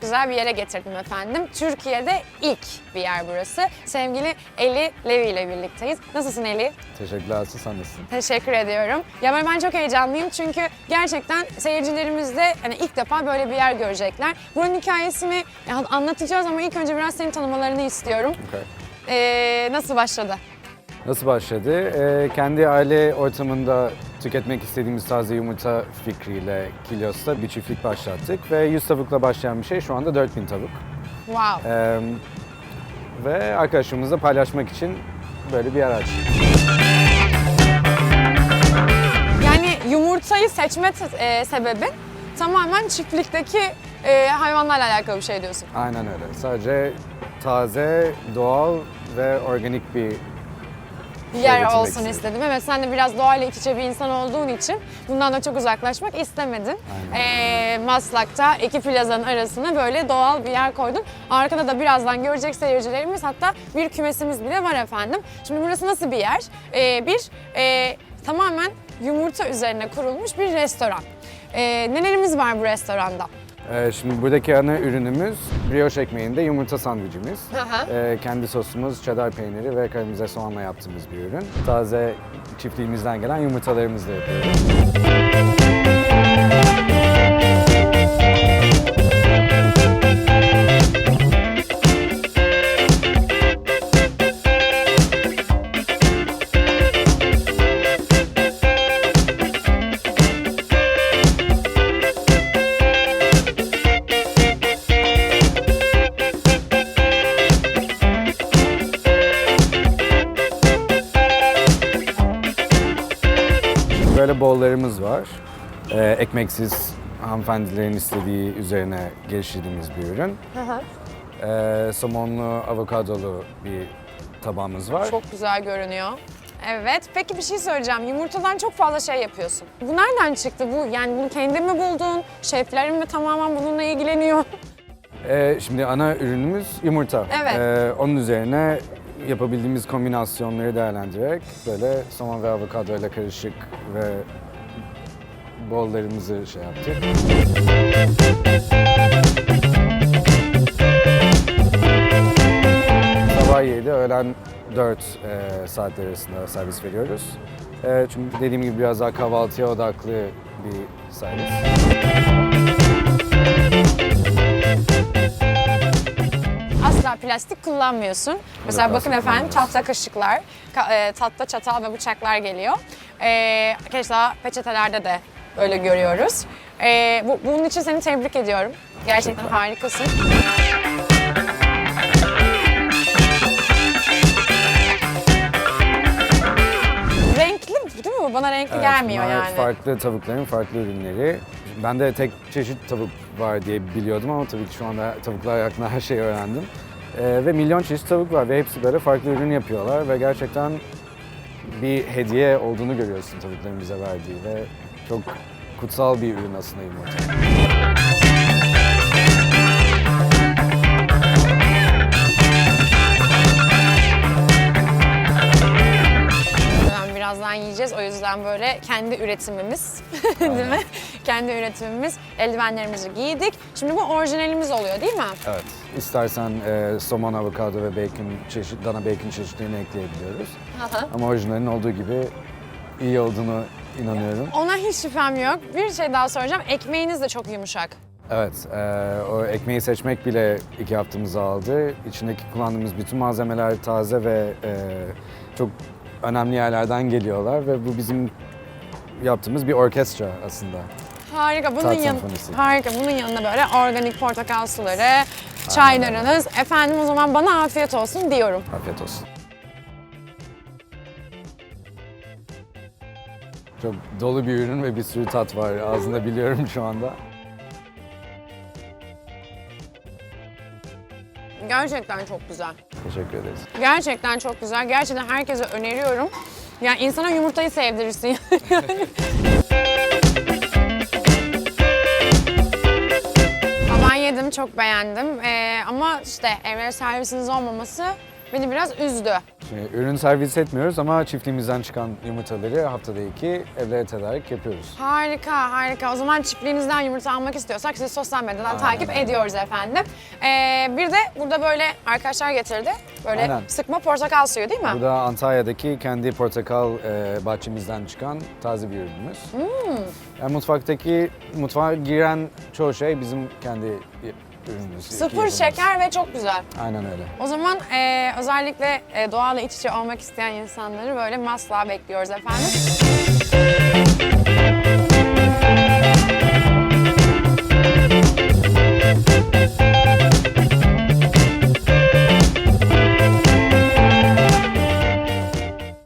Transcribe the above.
güzel bir yere getirdim efendim. Türkiye'de ilk bir yer burası. Sevgili Eli Levi ile birlikteyiz. Nasılsın Eli? Teşekkürler sen nasılsın? Teşekkür ediyorum. Ya ben, ben çok heyecanlıyım çünkü gerçekten seyircilerimiz de hani ilk defa böyle bir yer görecekler. Buranın hikayesini anlatacağız ama ilk önce biraz seni tanımalarını istiyorum. Okay. Ee, nasıl başladı? Nasıl başladı? Ee, kendi aile ortamında tüketmek istediğimiz taze yumurta fikriyle Kilios'ta bir çiftlik başlattık ve 100 tavukla başlayan bir şey şu anda 4000 tavuk. Wow. Ee, ve arkadaşlarımızla paylaşmak için böyle bir araç. Yani yumurtayı seçme e, sebebin tamamen çiftlikteki e, hayvanlarla alakalı bir şey diyorsun. Aynen öyle. Sadece taze, doğal ve organik bir Bir yer olsun istedim. istedim. Evet sen de biraz doğayla iç içe bir insan olduğun için bundan da çok uzaklaşmak istemedin. Aynen. E, Maslak'ta iki plazanın arasına böyle doğal bir yer koydun. Arkada da birazdan görecek seyircilerimiz hatta bir kümesimiz bile var efendim. Şimdi burası nasıl bir yer? E, bir e, tamamen yumurta üzerine kurulmuş bir restoran. E, nelerimiz var bu restoranda? Ee, şimdi buradaki ana ürünümüz brioche ekmeğinde yumurta sandviçimiz. Ee, kendi sosumuz cheddar peyniri ve karamelize soğanla yaptığımız bir ürün. Taze çiftliğimizden gelen yumurtalarımızla yapıyoruz. Böyle bollarımız var. Ee, ekmeksiz hanımefendilerin istediği üzerine geliştirdiğimiz bir ürün. Ee, somonlu, avokadolu bir tabağımız var. Çok güzel görünüyor. Evet. Peki bir şey söyleyeceğim. Yumurtadan çok fazla şey yapıyorsun. Bu nereden çıktı bu? Yani bunu kendin mi buldun? Şeflerin mi tamamen bununla ilgileniyor? Ee, şimdi ana ürünümüz yumurta. Evet. Ee, onun üzerine yapabildiğimiz kombinasyonları değerlendirerek böyle somon ve avokado ile karışık ve bollarımızı şey yaptık. Sabah 7, öğlen 4 e, saatler arasında servis veriyoruz. E, çünkü dediğim gibi biraz daha kahvaltıya odaklı bir servis. Plastik kullanmıyorsun. Mesela bakın efendim tahta kaşıklar, ka- e, tatlı çatal ve bıçaklar geliyor. E, keza peçetelerde de öyle görüyoruz. E, bu, bunun için seni tebrik ediyorum. Gerçekten harikasın. Renkli değil mi bu? Bana renkli gelmiyor bunlar yani. Farklı tavukların farklı ürünleri. Ben de tek çeşit tavuk var diye biliyordum ama tabii ki şu anda tavuklar hakkında her şeyi öğrendim. Ee, ve milyon çeşit tavuk var ve hepsi böyle farklı ürün yapıyorlar ve gerçekten bir hediye olduğunu görüyorsun tavukların bize verdiği ve çok kutsal bir ürün aslında yumurta. Birazdan yiyeceğiz. O yüzden böyle kendi üretimimiz, değil mi? Kendi üretimimiz. Eldivenlerimizi giydik. Şimdi bu orijinalimiz oluyor değil mi? Evet. İstersen e, somon, avokado ve bacon çeşit, dana bacon çeşitlerini ekleyebiliyoruz. Ama orijinalinin olduğu gibi iyi olduğunu inanıyorum. Ona hiç şüphem yok. Bir şey daha soracağım. Ekmeğiniz de çok yumuşak. Evet, e, o ekmeği seçmek bile iki haftamızı aldı. İçindeki kullandığımız bütün malzemeler taze ve e, çok önemli yerlerden geliyorlar ve bu bizim yaptığımız bir orkestra aslında. Harika. Bunun Tat yan senfonisi. harika. Bunun yanında böyle organik portakal suları, çaylarınız. Efendim o zaman bana afiyet olsun diyorum. Afiyet olsun. Çok dolu bir ürün ve bir sürü tat var ağzında biliyorum şu anda. Gerçekten çok güzel. Teşekkür ederiz. Gerçekten çok güzel. Gerçekten herkese öneriyorum. Yani insana yumurtayı sevdirirsin. Ama ben yedim, çok beğendim. Ee, ama işte evvel servisiniz olmaması beni biraz üzdü. Şimdi ürün servis etmiyoruz ama çiftliğimizden çıkan yumurtaları haftada iki evlere tedarik yapıyoruz. Harika, harika. O zaman çiftliğinizden yumurta almak istiyorsak sizi sosyal medyadan Aynen takip ediyoruz efendim. Ee, bir de burada böyle arkadaşlar getirdi. Böyle Aynen. sıkma portakal suyu değil mi? Bu da Antalya'daki kendi portakal e, bahçemizden çıkan taze bir ürünümüz. Hmm. Yani mutfaktaki, mutfağa giren çoğu şey bizim kendi ürünümüz. Sıfır şeker ve çok güzel. Aynen öyle. O zaman e, özellikle e, Doğayla iç içe olmak isteyen insanları böyle masla bekliyoruz efendim.